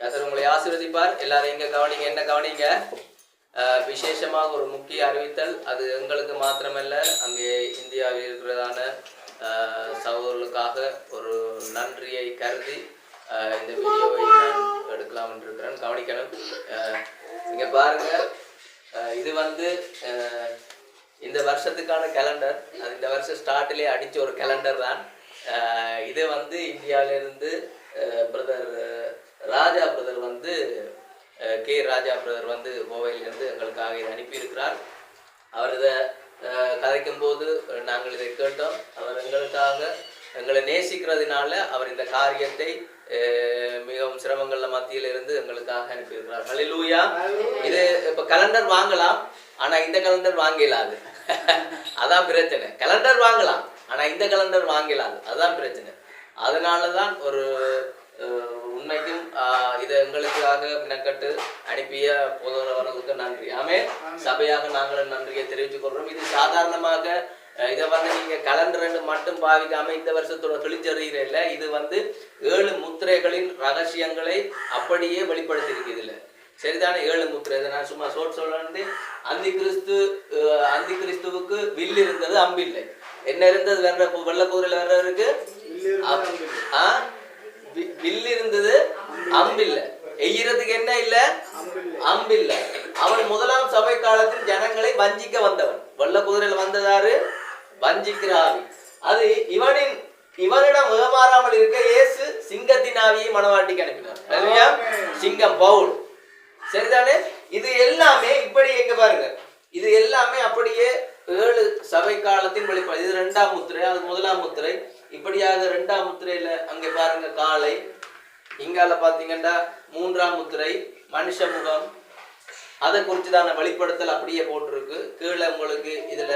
கத்தர் உங்களை ஆசீர்வதிப்பார். எல்லாரும் இங்க கவனிங்க என்ன கவனிங்க? விசேஷமாக ஒரு முக்கிய அறிவித்தல். அது எங்களுக்கு மாத்திரமல்ல அங்கே இந்தியாவில் இருக்கிறதான அஹ், சகோதரர்களுக்காக ஒரு நன்றியை கருதி இந்த வீடியோவை நான் எடுக்கலாம் என்று இருக்கிறேன். கவனிக்கணும். அஹ், இங்க பாருங்க. இது வந்து இந்த வருஷத்துக்கான கேலண்டர் அது இந்த வருஷம் ஸ்டார்ட்லேயே அடிச்ச ஒரு கேலண்டர் தான். இது வந்து இந்தியாவிலிருந்து பிரதர் ராஜா பிரதர் வந்து கே ராஜா பிரதர் வந்து கோவையிலிருந்து எங்களுக்காக இதை அனுப்பியிருக்கிறார். அவர் இதை கதைக்கும் போது நாங்கள் இதை கேட்டோம். அவர் எங்களுக்காக எங்களை நேசிக்கிறதுனால அவர் இந்த காரியத்தை மிகவும் சிரமங்கள்ல மத்தியில இருந்து எங்களுக்காக அனுப்பியிருக்கிறார். ஹalleluya. இது இப்ப கலண்டர் வாங்கலாம். ஆனா இந்த கலண்டர் வாங்கிலாது. அதான் பிரச்சனை. கலண்டர் வாங்கலாம். ஆனா இந்த கலண்டர் வாங்கிலாது. அதான் பிரச்சனை. அதனால தான் ஒரு உண்மைக்கும் இதை எங்களுக்காக மினக்கட்டு அனுப்பிய போதவர்களுக்கு நன்றி. ஆமே சபையாக நாங்கள் நன்றியை தெரிவித்துக் கொள்றோம் இது சாதாரணமாக இதை வந்து நீங்க கலண்டர் மட்டும் பாவிக்காம இந்த வருஷத்தோட கிழிச்சறிகிறீர்கள் இது வந்து ஏழு முத்திரைகளின் ரகசியங்களை அப்படியே வெளிப்படுத்தி இதுல சரிதானே? ஏழு முத்திரை. இதை நான் சும்மா சோட் சொல்றது அந்தி கிறிஸ்து அந்தி கிறிஸ்துவுக்கு வில் இருந்தது அம்பில்லை. என்ன இருந்தது? வெற வெள்ள குதிரையில வர்றவருக்கு ஆ? வி- வில் இருந்தது அம்பில்ல. எய்யறதுக்கு என்ன இல்ல? அம்பில்ல. அவன் முதலாம் சபை காலத்தில் ஜனங்களை வஞ்சிக்க வந்தவன். வெள்ள குதிரையில் வந்ததாரு வஞ்சிக்கிற ஆவி அது இவனின் இவனிடம் ஏமாறாமல் இருக்க இயேசு சிங்கத்தின் ஆவியை மனவாட்டிக்கு அனுப்பினார். சிங்கம் பவுல். சரிதானே? இது எல்லாமே இப்படி எங்க பாருங்க. இது எல்லாமே அப்படியே ஏழு சபை காலத்தின் வெளிப்பாடு. இது ரெண்டாம் முத்திரை அது முதலாம் முத்திரை. இப்படியாக ரெண்டாம் முத்திரையில அங்க பாருங்க காலை. இங்கால பாத்தீங்கன்னா மூன்றாம் முத்திரை மனுஷ முகம். அதை குறிச்சுதான வெளிப்படுத்தல் அப்படியே போட்டிருக்கு. கீழே உங்களுக்கு இதுல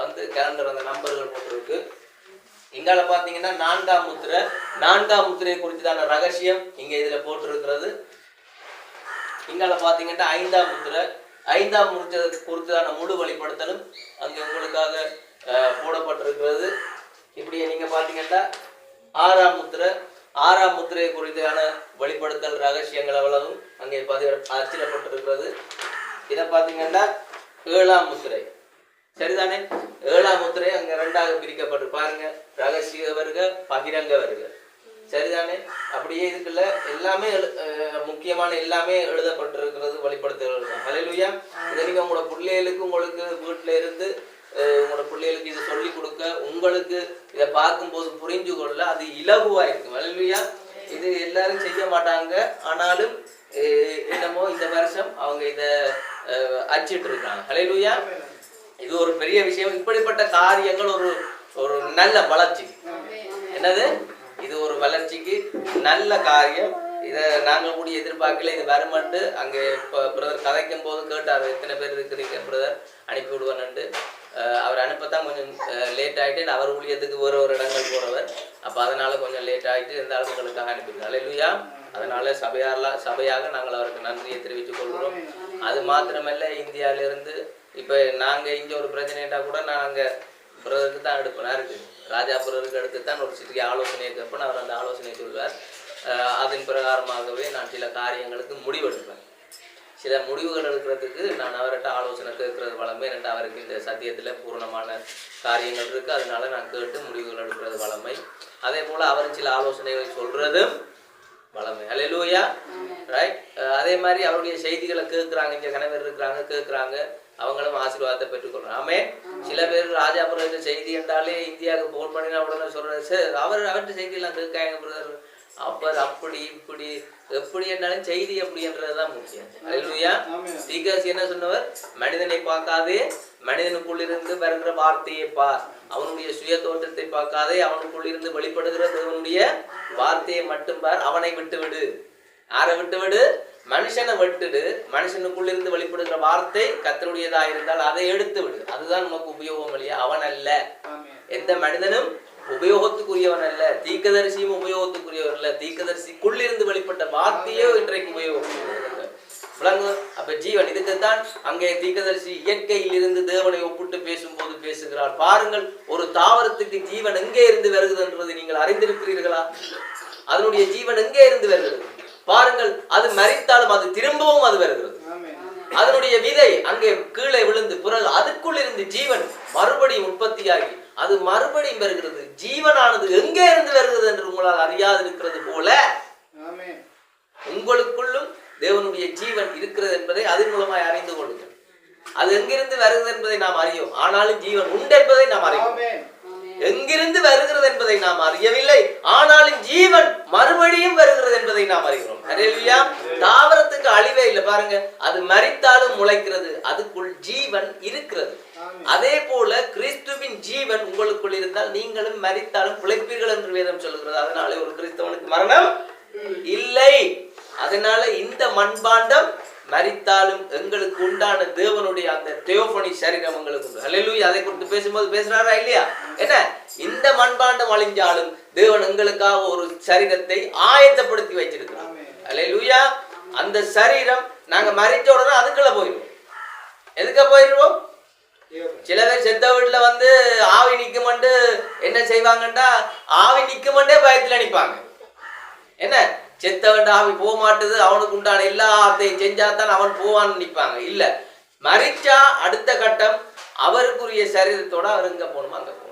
வந்து கேலண்டர் அந்த நம்பர்கள் போட்டிருக்கு. இங்கால பாத்தீங்கன்னா நான்காம் முத்திரை. நான்காம் முத்திரையை குறிச்சுதான ரகசியம் இங்க இதுல போட்டிருக்கிறது. இங்கால பாத்தீங்கன்னா ஐந்தாம் முத்திரை. ஐந்தாம் முத்திரை குறித்தான முழு வெளிப்படுத்தலும் அங்கே உங்களுக்காக போடப்பட்டிருக்கிறது. இப்படி நீங்க பாத்தீங்கன்னா ஆறாம் முத்திரை ஆறாம் முத்திரை குறித்தான வெளிப்படுத்தல் ரகசியங்கள் அவ்வளவும் அங்கே பதிவு அச்சிடப்பட்டிருக்கிறது. இதை பாத்தீங்கன்னா ஏழாம் முத்திரை. சரிதானே? ஏழாம் முத்திரை அங்க ரெண்டாக பிரிக்கப்பட்டு பாருங்க ரகசிய வருக பகிரங்க வருக சரிதானே? அப்படியே இதுக்குள்ள எல்லாமே முக்கியமான எல்லாமே எழுதப்பட்டிருக்கிறது வெளிப்படுத்துகிறது தான். ஹalleluya இதை நீங்க உங்களோட பிள்ளைகளுக்கு உங்களுக்கு வீட்டுல இருந்து உங்களோட பிள்ளைகளுக்கு இதை சொல்லி கொடுக்க உங்களுக்கு இதை பார்க்கும்போது புரிஞ்சு கொள்ள அது இலகுவா இருக்கும் ஹalleluya இது எல்லாரும் செய்ய மாட்டாங்க. ஆனாலும் என்னமோ இந்த வருஷம் அவங்க இதை அஹ் அச்சிட்டு இருக்காங்க. ஹலையிலுயா இது ஒரு பெரிய விஷயம். இப்படிப்பட்ட காரியங்கள் ஒரு ஒரு நல்ல வளர்ச்சி. என்னது? இது ஒரு வளர்ச்சிக்கு நல்ல காரியம். இதை நாங்கள் கூட எதிர்பார்க்கல. இது வருமண்டு அங்கே இப்போ பிரதர் கதைக்கும் போது கேட்டார். எத்தனை பேர் இருக்கிறீங்க பிரதர்? அனுப்பி விடுவேன்ட்டு அவர் அனுப்பத்தான் கொஞ்சம் லேட் ஆகிட்டு அவர் ஊழியத்துக்கு ஒரு ஒரு இடங்கள் போகிறவர் அப்போ அதனால் கொஞ்சம் லேட் ஆகிட்டு இந்த ஆளுங்களுக்காக அனுப்பியிருந்தாங்க இல்லையா அதனால் சபையாரெல்லாம் சபையாக நாங்கள் அவருக்கு நன்றியை தெரிவித்துக் கொள்கிறோம். அது மாத்திரமல்ல இந்தியாவிலிருந்து இப்போ நாங்கள் இங்கே ஒரு பிரச்சனைட்டா கூட நாங்கள் பிரதருக்கு தான் எடுப்பனா இருக்குது ராஜா பிரதருக்கு எடுத்து தான் ஒரு சிறிய ஆலோசனையை கேட்பேன். அவர் அந்த ஆலோசனையை சொல்வார். அதன் பிரகாரமாகவே நான் சில காரியங்களுக்கு முடிவெடுப்பேன். சில முடிவுகள் எடுக்கிறதுக்கு நான் அவர்கிட்ட ஆலோசனை கேட்கறது வளமை ரெண்டு அவருக்கு இந்த சத்தியத்தில் பூரணமான காரியங்கள் இருக்கு. அதனால நான் கேட்டு முடிவுகள் எடுக்கிறது வளமை. அதே போல அவர் சில ஆலோசனைகள் சொல்றதும் வளமை. அலையிலூயா ரைட் அதே மாதிரி அவருடைய செய்திகளை கேட்குறாங்க. இங்கே கணவர் இருக்கிறாங்க கேட்குறாங்க. அவங்களும் ஆசீர்வாதத்தை பெற்றுக்கொள்றாங்க. ஆமே சில பேர் ராஜாபுரத்து செய்தி என்றாலே இந்தியாவுக்கு ஃபோன் பண்ணினா உடனே சொல்றது சார் அவர் அவர்கிட்ட செய்தியெல்லாம் கேட்காங்க பிரதர் அப்பர் அப்படி இப்படி எப்படி என்னாலும் செய்தி அப்படின்றது தான் முக்கியம். தீகாசி என்ன சொன்னவர்? மனிதனை பார்க்காதே மனிதனுக்குள் இருந்து வருகிற வார்த்தையை பார். அவனுடைய சுய தோற்றத்தை பார்க்காதே அவனுக்குள் இருந்து வெளிப்படுகிற தேவனுடைய வார்த்தையை மட்டும் பார். அவனை விட்டு விடு யாரை விட்டு விடு மனுஷனை விட்டுடு மனுஷனுக்குள்ள இருந்து வெளிப்படுகிற வார்த்தை கத்தருடையதா இருந்தால் அதை எடுத்து விடு அதுதான் நமக்கு உபயோகம் இல்லையா? அவன் அல்ல. எந்த மனிதனும் உபயோகத்துக்குரியவன் அல்ல தீக்கதரிசியும் உபயோகத்துக்குரியவன் அல்ல தீக்கதரிசிக்குள்ளிருந்து வெளிப்பட்ட வார்த்தையோ இன்றைக்கு உபயோகம் விளங்கு அப்ப ஜீவன் இதுக்குத்தான் அங்கே தீக்கதரிசி இயற்கையில் இருந்து தேவனை ஒப்பிட்டு பேசும்போது பேசுகிறார். பாருங்கள் ஒரு தாவரத்துக்கு ஜீவன் எங்கே இருந்து வருகிறது என்றது நீங்கள் அறிந்திருக்கிறீர்களா? அதனுடைய ஜீவன் எங்கே இருந்து வருகிறது? பாருங்கள் அது மரித்தாலும் அது திரும்பவும் அது வருகிறது. அதனுடைய விதை அங்கே கீழே விழுந்து பிறகு அதுக்குள் இருந்து ஜீவன் மறுபடியும் உற்பத்தியாகி அது மறுபடியும் வருகிறது ஜீவனானது எங்கே இருந்து வருகிறது என்று உங்களால் அறியாது இருக்கிறது போல. உங்களுக்குள்ளும் தேவனுடைய ஜீவன் இருக்கிறது என்பதை அதன் மூலமாய் அறிந்து கொள்ளுங்கள் அது எங்கிருந்து வருகிறது என்பதை நாம் அறியோம் ஆனாலும் ஜீவன் உண்டு என்பதை நாம் அறிவோம். எங்கிருந்து வருகிறது என்பதை நாம் அறியவில்லை. ஆனாலும் ஜீவன் மறுபடியும் வருகிறது என்பதை நாம் அறிகிறோம். ஹalleluya. தாவரத்துக்கு அழிவே இல்லை. பாருங்க அது மரித்தாலும் முளைக்கிறது. அதுக்குள் ஜீவன் இருக்கிறது. அதே போல கிறிஸ்துவின் ஜீவன் உங்களுக்குள் இருந்தால் நீங்களும் மரித்தாலும் பிழைப்பீர்கள் என்று வேதம் சொல்கிறது அதனாலே ஒரு கிறிஸ்தவனுக்கு மரணம் இல்லை. அதனால இந்த மண்பாண்டம் மரித்தாலும் எங்களுக்கு உண்டான தேவனுடைய அந்த தேவபணி சரீரம் எங்களுக்கு உண்டு. அதை குறித்து பேசும்போது பேசுறாரா இல்லையா? என்ன? இந்த மண்பாண்டம் அழிஞ்சாலும் தேவன் எங்களுக்காக ஒரு சரீரத்தை ஆயத்தப்படுத்தி வச்சிருக்கிறார். ஆமென். அந்த சரீரம் நாங்க மறிச்ச உடனே அதுக்குள்ள போயிடுவோம். எதுக்க போயிடுவோம்? சில பேர் செத்த வீட்டுல வந்து ஆவி நிக்குமண்டு என்ன செய்வாங்கண்டா ஆவி நிக்குமண்டே பயத்துல நிப்பாங்க. என்ன? செத்தவன் ஆவி போக மாட்டுது அவனுக்கு உண்டான எல்லாத்தையும் செஞ்சாதான் அவன் போவான்னு நிற்பாங்க இல்லை. மறிச்சா அடுத்த கட்டம் அவருக்குரிய சரீரத்தோட அவர் எங்க போகணுமோ அங்க போகணும்.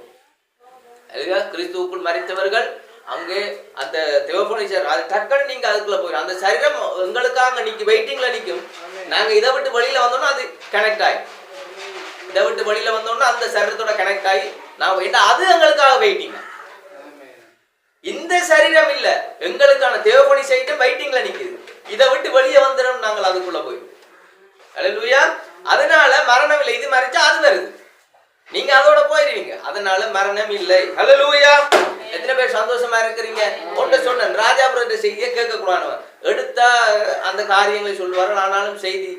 அதுக்காக கிறிஸ்துவுக்குள் மறித்தவர்கள் அங்கே அந்த தேவப்பணி அது டக்குன்னு நீங்க அதுக்குள்ள போயிடும் அந்த சரீரம் எங்களுக்காக நிற்கும் வெயிட்டிங்ல நிற்கும் நாங்க இதை விட்டு வெளியில வந்தோம்னா அது கனெக்ட் ஆகி இதை விட்டு வெளியில வந்தோம்னா அந்த சரீரத்தோட கனெக்ட் ஆகி நான் ஏன்னா அது எங்களுக்காக வெயிட்டிங் இந்த சரீரம் இல்ல. எங்களுக்கான தேவப்பணி செய்து வெயிட்டிங்ல நிக்குது. இதை விட்டு வெளியே வந்துடும் நாங்கள் அதுக்குள்ள போயிடும் அல்லேலூயா அதனால மரணம் இல்லை. இது மறைச்சா அது வருது. நீங்க அதோட போயிருவீங்க. அதனால மரணம் இல்லை. ஹalleluya எத்தனை பேர் சந்தோஷமா இருக்கிறீங்க? ஒன்று சொன்னேன். ராஜாபுரத்தை செய்தியை கேட்க கூடாதவன் எடுத்தா அந்த காரியங்களை சொல்லுவார்கள் ஆனாலும் செய்தி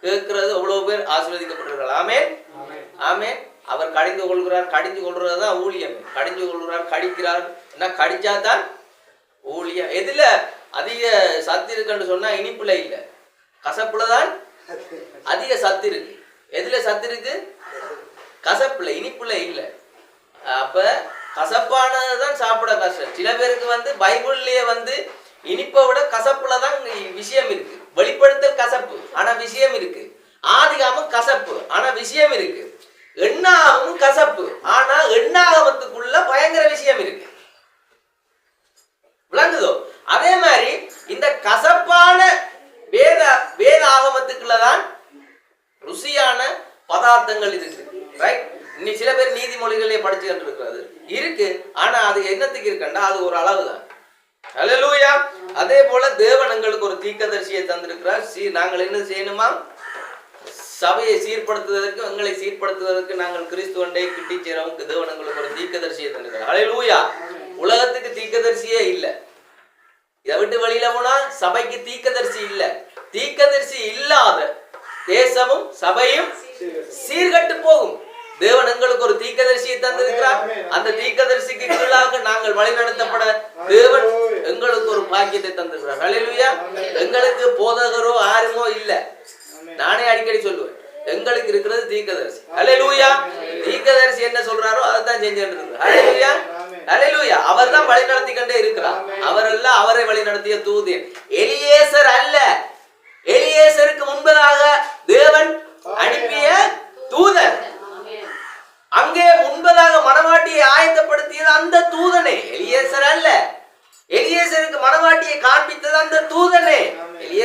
கேட்கிறது அவ்வளவு பேர் ஆசீர்வதிக்கப்பட்டிருக்கிறார்கள் ஆமென். ஆமென். அவர் கடிந்து கொள்கிறார். கடிந்து கொள்றது தான் ஊழியம். கடிந்து கொள்கிறார் கடிக்கிறார். என்ன கடிச்சா தான் ஊழியம் எதில்? அதிக சத்து இருக்குன்னு சொன்னால் இனிப்புல இல்லை. கசப்புல தான் அதிக சத்து இருக்கு. எதில் சத்து இருக்கு? கசப்புல இனிப்புல இல்லை. அப்போ கசப்பானது தான் சாப்பிட கஷ்டம். சில பேருக்கு வந்து பைபிள்லேயே வந்து இனிப்பை விட கசப்புல தான் விஷயம் இருக்கு. வெளிப்படுத்தல் கசப்பு ஆனால் விஷயம் இருக்கு. ஆதிகாமம் கசப்பு ஆனால் விஷயம் இருக்கு எண்ணாகமும் கசப்பு ஆனா எண்ணாகமத்துக்குள்ள பயங்கர விஷயம் இருக்கு விளங்குதோ அதே மாதிரி இந்த கசப்பான வேத வேத ஆகமத்துக்குள்ளதான் ருசியான பதார்த்தங்கள் இருக்கு ரைட் இன்னி சில பேர் நீதிமொழிகளே படிச்சுக்கிட்டு இருக்கிறது இருக்கு ஆனா அது என்னத்துக்கு இருக்கண்டா அது ஒரு அளவு தான் அல்லேலூயா அதே போல தேவன் எங்களுக்கு ஒரு தீர்க்கதரிசியை தந்திருக்கிறார். சீ நாங்கள் என்ன செய்யணுமா? சபையை சீர்படுத்துவதற்கு எங்களை சீர்படுத்துவதற்கு நாங்கள் கிறிஸ்துவண்டை கிட்டி சேரவும் தேவன் எங்களுக்கு ஒரு தீர்க்கதரிசியை தந்திருக்கிறார். அல்லேலூயா உலகத்துக்கு தீர்க்கதரிசியே இல்லை. இதை விட்டு வெளியில போனா சபைக்கு தீர்க்கதரிசி இல்லை. தீர்க்கதரிசி இல்லாத தேசமும் சபையும் சீர்கட்டு போகும். தேவன் எங்களுக்கு ஒரு தீக்கதரிசியை தந்திருக்கிறார். அந்த தீக்கதரிசிக்கு கீழாக நாங்கள் வழிநடத்தப்பட தேவன் எங்களுக்கு ஒரு பாக்கியத்தை தந்திருக்கிறார். அலையிலுயா எங்களுக்கு போதகரோ ஆருமோ இல்ல. நானே அடிக்கடி சொல்லுவேன். எங்களுக்கு இருக்கிறது தீக்கதரிசி லூயா தீக்கதரிசி என்ன சொல்றாரோ அதை தான் செஞ்சுட்டு இருக்கு. அலையிலுயா லூயா அவர் தான் வழி நடத்தி கொண்டே இருக்கிறார். அவர் அல்ல அவரை வழி நடத்திய தூதியன் எலியேசர் அல்ல. எலியேசருக்கு முன்பதாக தூதர் அங்கே முன்பதாக மணவாட்டியை ஆயத்தப்படுத்தியது அந்த தூதனே. எலியேசர் அல்ல. எலியேசருக்கு மணவாட்டியை காண்பித்தது அந்த தூதனே. எலிய